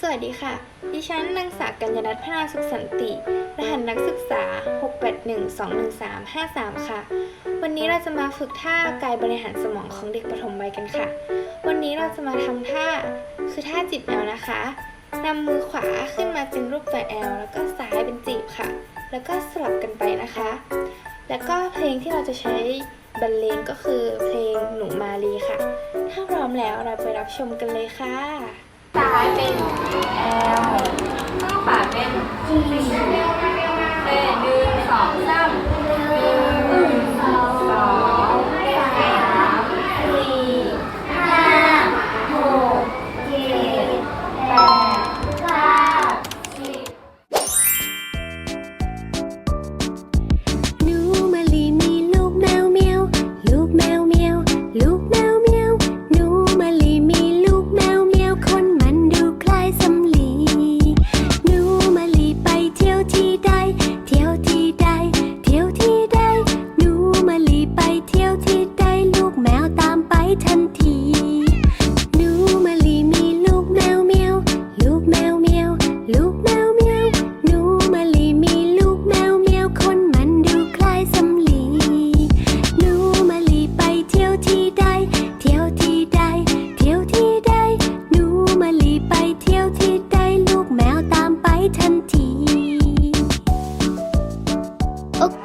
สวัสดีค่ะ ดิฉันนางสาวกัญญนัทพนาสุขสันติ รหัสนักศึกษา 681-213-53 ค่ะ วันนี้เราจะมาฝึกท่ากายบริหารสมองของเด็กปฐมวัยกันค่ะ วันนี้เราจะมาทำท่า คือท่าจีบแอลนะคะนำมือขวาขึ้นมาเป็นรูปตัวแอลแล้วก็ซ้ายเป็นจีบค่ะ แล้วก็สลับกันไปนะคะ แล้วก็เพลงที่เราจะใช้ บรรเลงก็คือเพลงหนูมาลีค่ะ ถ้าพร้อมแล้วเราไปรับชมกันเลยค่ะซ้ายเป็นแ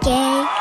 gay.